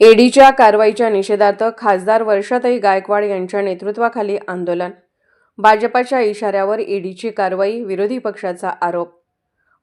एडीच्या कारवाईच्या निषेधार्थ खासदार वर्षाताई गायकवाड यांच्या नेतृत्वाखाली आंदोलन. भाजपाच्या इशाऱ्यावर ईडीची कारवाई विरोधी पक्षाचा आरोप.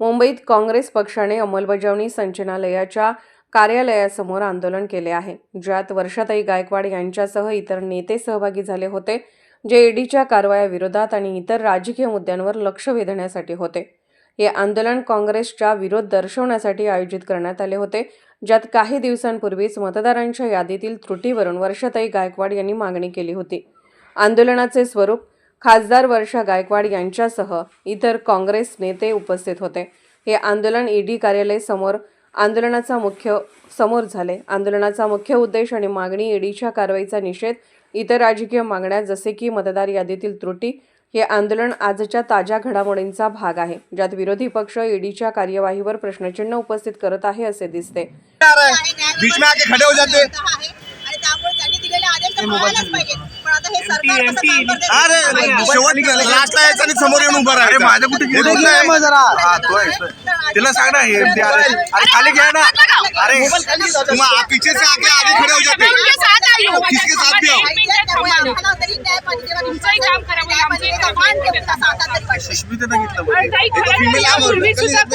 मुंबईत काँग्रेस पक्षाने अंमलबजावणी संचालनालयाच्या कार्यालयासमोर आंदोलन केले आहे ज्यात वर्षाताई गायकवाड यांच्यासह इतर नेते सहभागी झाले होते जे ईडीच्या कारवायाविरोधात आणि इतर राजकीय मुद्द्यांवर लक्ष वेधण्यासाठी होते. हे आंदोलन काँग्रेसच्या विरोध दर्शवण्यासाठी आयोजित करण्यात आले होते ज्यात काही दिवसांपूर्वीच मतदारांच्या यादीतील त्रुटीवरून वर्षाताई गायकवाड यांनी मागणी केली होती. आंदोलनाचे स्वरूप खासदार वर्षा गायकवाड यांच्यासह इतर काँग्रेस नेते उपस्थित होते. हे आंदोलन ईडी कार्यालय समोर आंदोलनाचा मुख्य समोर झाले. आंदोलनाचा मुख्य उद्देश आणि मागणी ईडीच्या कारवाईचा निषेध इतर राजकीय मागण्या जसे की मतदार यादीतील त्रुटी हे आंदोलन आजच्या ताज्या घडामोडींचा भाग आहे. ज्यात विरोधी पक्ष ईडीच्या कार्यवाहीवर प्रश्नचिन्ह उपस्थित करत आहे असे दिसते. बीच में आके खड़े हो जाते हैं। आणि त्यामुळे त्यांनी दिलेले आदेश तर पाळायलाच पाहिजे पण आता हे सरकार कसं काम करते अरे शेवट लास्टला यायचा आणि समोर येऊन उभा राहायचा माझ्या कुठे जरा हा तो आहे तिला सांग ना हे अरे अरे खाली घ्या ना अरे तुम आप पीछे से आके आगे खड़े हो जाते उनके साथ आई हूँ किसके साथ भी आओ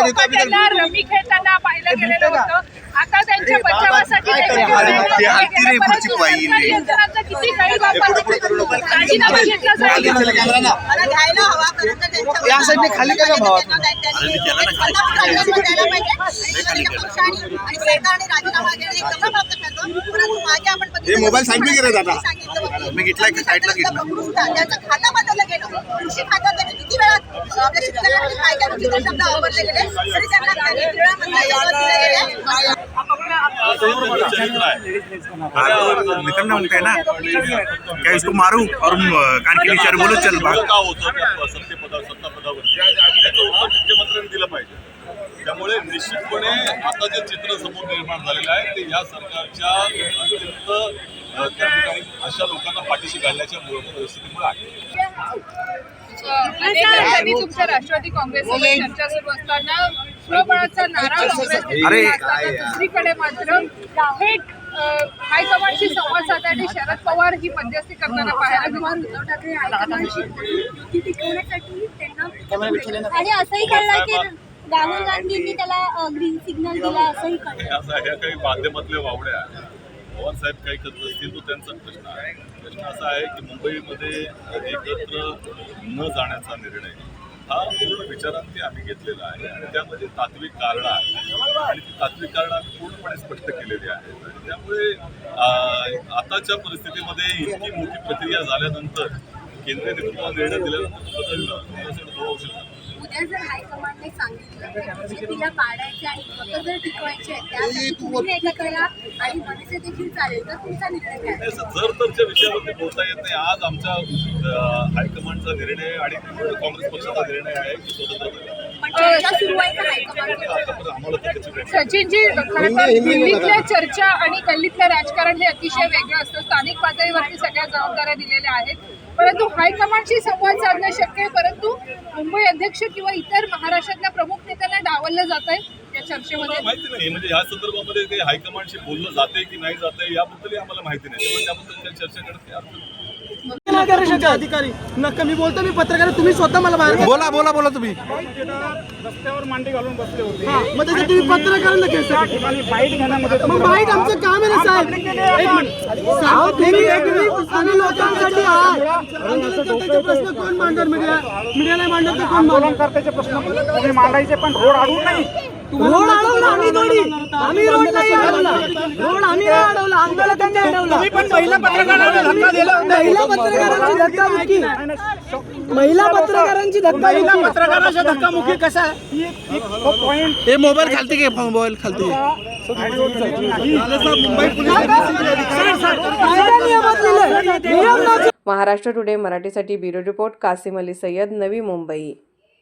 तर त्यांना रमी खेळताना पाहिलं गेलेलं होतं आता त्यांच्या बचावासाठी अरे, त्यांनी अरे, निर्णय ते हाती रे घेतला. पुढची परंतु पायी. सरकारी यंत्रणांचा किती गैरवापर पुढे पुढे करू नको. राजीनामा घेतला जाईल घ्यायला हवा खरं तर त्यांच्या या साईडने खाली करा भावा. हे मोबाईल साईड दादा. मी घेतलाय का? साईडला घेतला. प्रकृष्ट, त्याचं खातं बदललं गेलं. कृषी खात्यात त्यांनी किती वेळा आपल्या शेतकऱ्यांसाठी काय काय विचित्र शब्द वापरले गेले. तरी त्यांना त्यांनी वेळा दिले गेले निकलना उनका है ना क्या इसको मारू? और बोलो चल भाग. का होतं त्या सत्तेपदा सत्तापदावर. याचं उत्तर मुख्यमंत्र्यांनी दिलं पाहिजे. त्यामुळे निश्चितपणे आता जे चित्र समोर निर्माण झालेलं आहे ते या सरकारच्या अत्यंत त्या ठिकाणी अशा लोकांना पाठीशी घालण्याच्या परिस्थितीमुळे आहे. तुमच्या राष्ट्रवादी काँग्रेससोबत चर्चा सुरू असताना स्वबळाचा नारा काँग्रेस दुसरीकडे मात्र थेट अ, हायकमांडशी संवाद साधण्यासाठी शरद पवार ही मध्यस्थी करताना पाहायला आणि असंही कळलं की राहुल गांधींनी त्याला ग्रीन सिग्नल दिला असंही कळलं. काही माध्यमातल्या वावड्या पवार साहेब काही करत असतील तो त्यांचा प्रश्न आहे. प्रश्न असा आहे की मुंबईमध्ये एकत्र न जाण्याचा निर्णय हा पूर्ण विचारांनी आम्ही घेतलेला आहे आणि त्यामध्ये तात्विक कारणं आहेत. आणि ती तात्विक कारणं आम्ही पूर्णपणे स्पष्ट केलेली आहेत. आणि त्यामुळे आताच्या परिस्थितीमध्ये इतकी मोठी प्रक्रिया झाल्यानंतर केंद्रीय नेतृत्वाला निर्णय दिल्यानंतर बदलणं असं थोडं उशीर उद्या जर हायकमांडने सांगितलं की बीजेपीला पाडायचे आणि मतं जर टिकवायचे आहेत त्यासाठी तुम्ही एकत्र या आणि मनसे देखील चालेल तर तुमचा निर्णय काय? नाही, सर, जर तरच्या विषयावरती बोलता येत नाही. आज आमच्या हायकमांडचा निर्णय आणि काँग्रेस पक्षाचा निर्णय आहे की स्वतंत्र सचिनजी खरं तर दिल्लीतल्या चर्चा आणि गल्लीतलं राजकारण हे अतिशय वेगळं असतं. स्थानिक पातळीवरती सगळ्या जबाबदाऱ्या दिलेल्या आहेत. परंतु हायकमांडशी संवाद साधणं शक्य आहे परंतु मुंबई अध्यक्ष किंवा इतर महाराष्ट्रातल्या प्रमुख नेत्यांना डावललं जात आहे या चर्चेमध्ये. माहिती नाही म्हणजे या संदर्भामध्ये काही हायकमांडशी बोललं जाते की नाही जाते याबद्दलही आम्हाला माहिती नाही. त्यामुळे त्याबद्दल काही चर्चा करत अधिकारी. नक्की मी बोलतो मी पत्रकार तुम्ही स्वतः मला बाहेर. बोला बोला बोला तुम्ही. रस्त्यावर मांडी घालून बसले होते. मग त्याच्यात तुम्ही पत्रकारांना केस मग बाईट आमचं काम आहे ना साहेब. एक मिनिट. साहेब, तुम्ही एक मिनिट. आम्ही लोकांसाठी आहात. आंदोलनकर्त्याचे प्रश्न कोण मांडणार? मीडिया मीडिया नाही मांडणार तर कोण मांडणार? प्रश्न मांडायचे पण रोड अडवून नाही. रोड अडवला आम्ही थोडी आम्ही रोड नाही अडवला रोड आम्ही नाही अडवला आंदोलकांनी अडवला पण महिला पत्रकारांना धक्का दिला. महिला पत्रकारांची धक्काबुक्की महिला पत्रकारांची धक्का पत्रकारांच्या धक्कामुक्की कसा? हे मोबाईल खालती घे मोबाईल खालती महाराष्ट्र टुडे मराठीसाठी ब्युरो रिपोर्ट कासिम अली सय्यद नवी मुंबई.